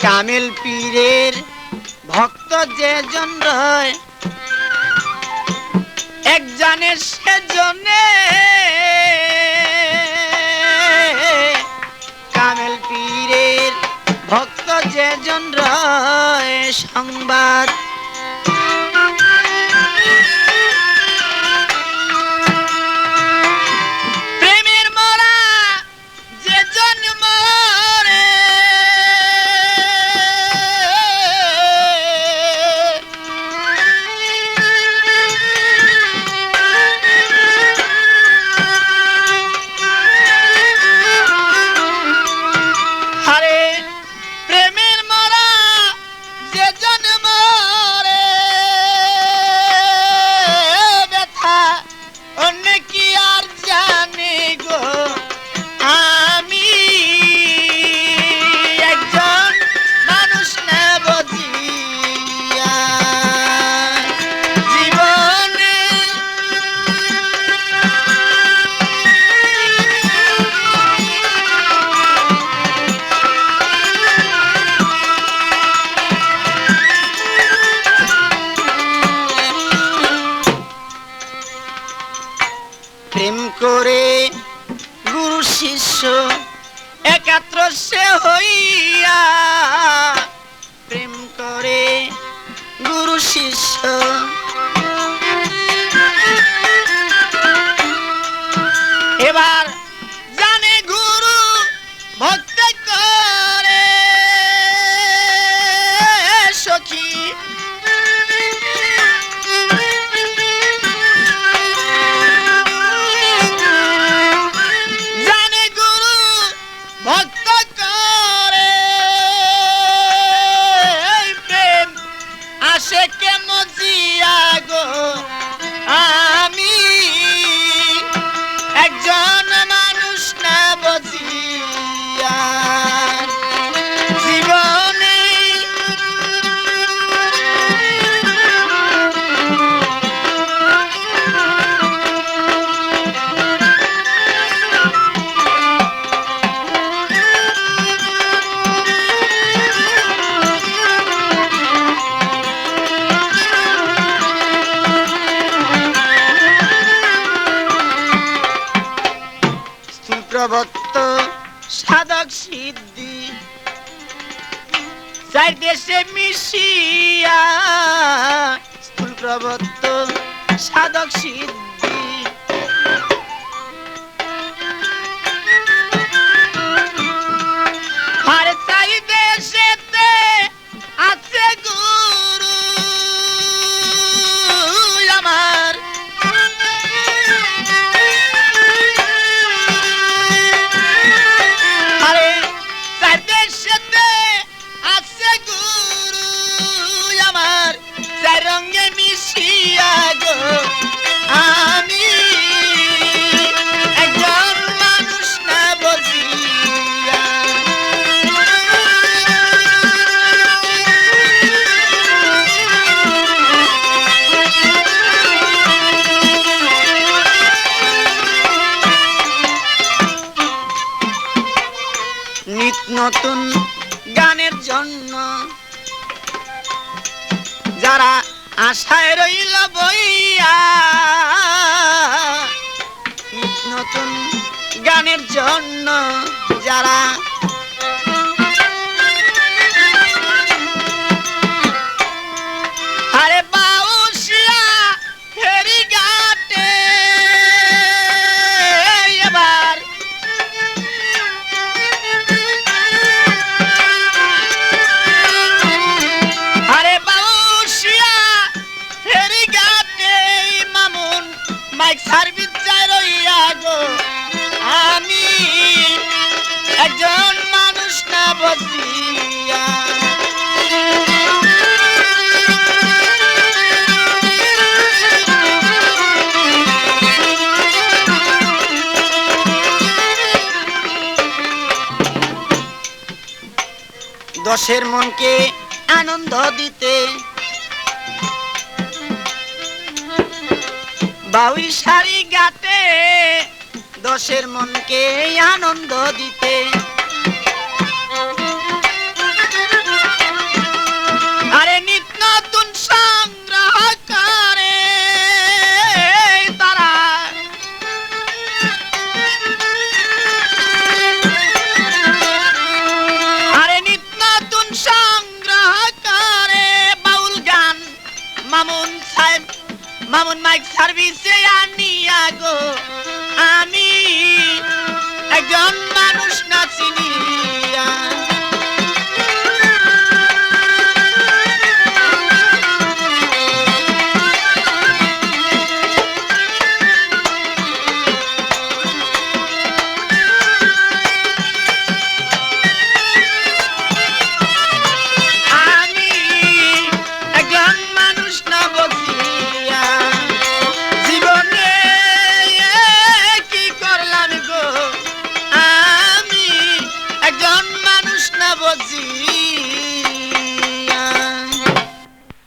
কামেল পীরের ভক্ত যে জন রয় একজনের সেজনে কামেল পীরের ভক্ত যে জন রয়, সংবাদ প্রেম করে গুরু শিষ্য একাত্র সে হইয়া প্রেম করে গুরু শিষ্য। এবার জানে গুরু ভক্ত করে, সখী ভক্ত প্রবত্ত সাধক সিদ্ধি চার দেশে মিশিয়া প্রবত্ত সাধক সিদ্ধি। নিত নতুন গানের জন্য। যারা আশায় রইল বইয়া নিত নতুন গানের জন্য যারা দশের মনকে আনন্দ দিতে। বাউই শাড়ি গাতে দশের মনকে আনন্দ দিতে। মামুন মাইক সার্ভিসে আনিয়া গো আমি একজন মানুষ না চিনিয়া